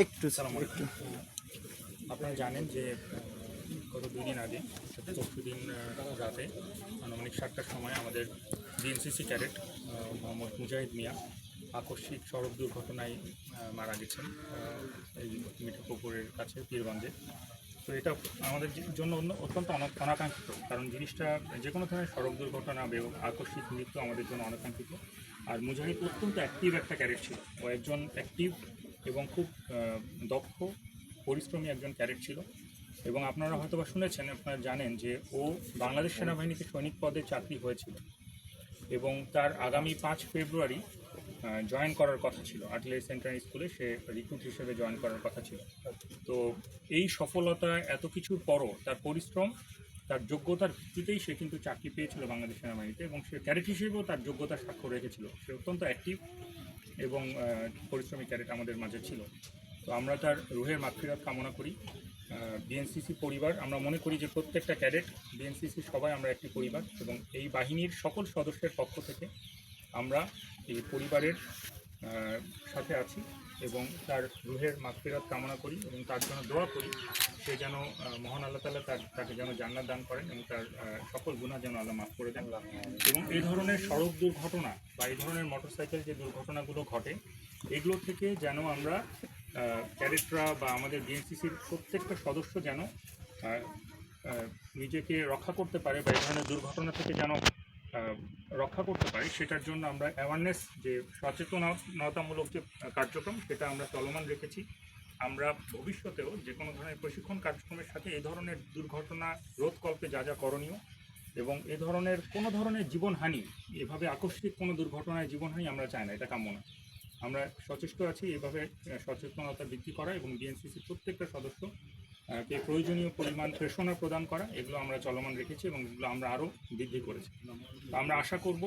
একটু একটু। আপনারা জানেন যে গত দুই দিন আগে পরশু দিন রাতে, আনুমানিক সাতটার সময় আমাদের বিএনসিসি ক্যাডেট মোহাম্মদ মুজাহিদ মিয়া আকস্মিক সড়ক দুর্ঘটনায় মারা গেছেন এই মিঠাপুকুরের কাছে, পীরগঞ্জে। তো এটা আমাদের জন্য অন্য- অত্যন্ত অনা- অনাকাঙ্ক্ষিত, কারণ জিনিসটা যে কোনো ধরনের সড়ক দুর্ঘটনা আকস্মিক মৃত্যু আমাদের জন্য অনাকাঙ্ক্ষিত। আর মুজাহিদ অত্যন্ত অ্যাক্টিভ একটা ক্যারেট ছিল। ও একজন অ্যাক্টিভ এবং খুব দক্ষ, পরিশ্রমী একজন ক্যারেট ছিল। এবং আপনারা হয়তো বা শুনেছেন, আপনারা জানেন যে ও বাংলাদেশ সেনাবাহিনীতে সৈনিক পদে চাকরি হয়েছিল এবং তার আগামী পাঁচ ফেব্রুয়ারি জয়েন করার কথা ছিল। আর্টিলারি সেন্ট্রাল স্কুলে সে রিক্রুট হিসেবে জয়েন করার কথা ছিল। তো এই সফলতা এত কিছুর পরও তার পরিশ্রম, তার যোগ্যতার ভিত্তিতেই সে কিন্তু চাকরি পেয়েছিল বাংলাদেশ সেনাবাহিনীতে এবং সে ক্যারেট হিসেবেও তার যোগ্যতার স্বাক্ষর রেখেছিল। সে অত্যন্ত অ্যাক্টিভ এবং পরিশ্রমী ক্যাডেট আমাদের মাঝে ছিল। তো আমরা তার রুহের মাতৃরাত কামনা করি। বিএনসিসি পরিবার, আমরা মনে করি যে প্রত্যেকটা ক্যাডেট বিএনসিসি সবাই আমরা একটি পরিবার এবং এই বাহিনীর সকল সদস্যের পক্ষ থেকে আমরা এই পরিবারের সাথে আছি এবং তার রুহের মাগফিরাত কামনা করি এবং তার জন্য দোয়া করি সে যেন মহান আল্লাহ তালা তার, তাকে যেন জান্নাত দান করেন এবং তার সকল গুণা যেন আল্লাহ মাফ করে দেন। এবং এই ধরনের সড়ক দুর্ঘটনা বা এই ধরনের মোটরসাইকেল যে দুর্ঘটনাগুলো ঘটে, এগুলো থেকে যেন আমরা ক্যাডেটরা বা আমাদের বিএনসিসির প্রত্যেকটা সদস্য যেন নিজেকে রক্ষা করতে পারে বা এই ধরনের দুর্ঘটনা থেকে যেন রক্ষা করতে পারি, সেটার জন্য আমরা অ্যাওয়ারনেস যে সচেতনতামূলক যে কার্যক্রম, সেটা আমরা চলমান রেখেছি। আমরা ভবিষ্যতেও যে কোনো ধরনের প্রশিক্ষণ কার্যক্রমের সাথে এই ধরনের দুর্ঘটনা রোধকল্পে যা যা করণীয় এবং এ ধরনের কোনো ধরনের জীবনহানি, এভাবে আকস্মিক কোনো দুর্ঘটনায় জীবনহানি আমরা চাই না, এটা কাম্য না আমরা সচেষ্ট আছি, এভাবে সচেতনতা বৃদ্ধি করা এবং বিএনসিসির প্রত্যেকটা সদস্য কে প্রয়োজনীয় পরিমাণ প্রেষণা প্রদান করা, এগুলো আমরা চলমান রেখেছি এবং এগুলো আমরা আরও বৃদ্ধি করেছি। আমরা আশা করব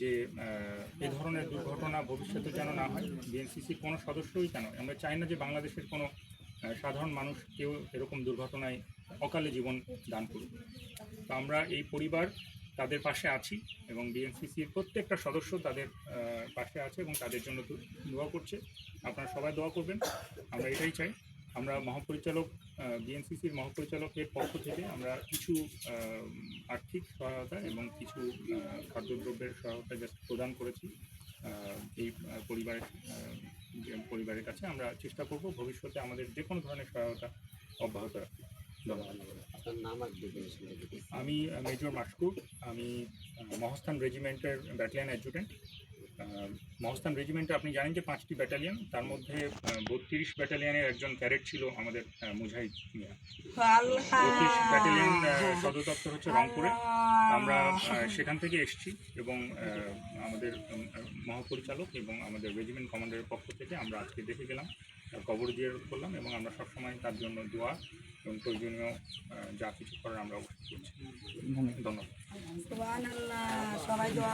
যে এ ধরনের দুর্ঘটনা ভবিষ্যতে যেন না হয়। বিএনসিসির কোনো সদস্যই কেন? আমরা চাই না যে বাংলাদেশের কোনো সাধারণ মানুষ কেউ এরকম দুর্ঘটনায় অকালে জীবন দান করুক। তো আমরা এই পরিবার তাদের পাশে আছি এবং বিএনসিসির প্রত্যেকটা সদস্য তাদের পাশে আছে এবং তাদের জন্য দোয়া করছে। আপনারা সবাই দোয়া করবেন। আমরা এটাই চাই। আমরা মহাপরিচালক বিএনসিসির মহাপরিচালকের পক্ষ থেকে আমরা কিছু আর্থিক সহায়তা এবং কিছু খাদ্যদ্রব্যের সহায়তা just প্রদান করেছি এই পরিবারের পরিবারের কাছে আমরা চেষ্টা করব ভবিষ্যতে আমাদের যে কোনো ধরনের সহায়তা অব্যাহত রাখতে। আমি মেজর মাসকুর আমি মহস্থান রেজিমেন্টের ব্যাটালিয়ান অ্যাডজুটেন্ট মহস্থান রেজিমেন্টে আপনি জানেন যে পাঁচটি ব্যাটালিয়ন তার মধ্যে বত্রিশ ব্যাটালিয়নের একজন ক্যারেট ছিল আমাদের মুজাহিদ মিয়া। বত্রিশ ব্যাটালিয়ন সদর দপ্তর হচ্ছে রংপুরে। আমরা সেখান থেকে এসেছি এবং আমাদের মহাপরিচালক এবং আমাদের রেজিমেন্ট কমান্ডারের পক্ষ থেকে আমরা আজকে দেখে গেলাম। কবর দিয়ে করলাম এবং আমরা সবসময় তার জন্য দোয়া এবং প্রয়োজনীয় যা কিছু করার আমরা অবশ্যই করছি। ধন্যবাদ। সুবহানাল্লাহ সবাই দোয়া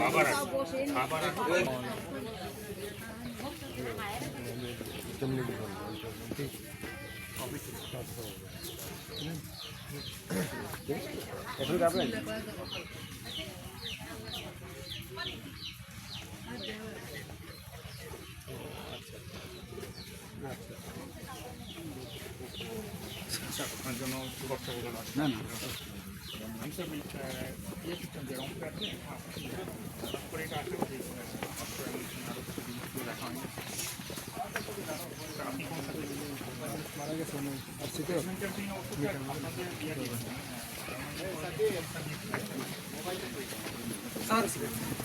আবার আসব। আবার আসব। একটু যাবেন না না। আমি サービスですね。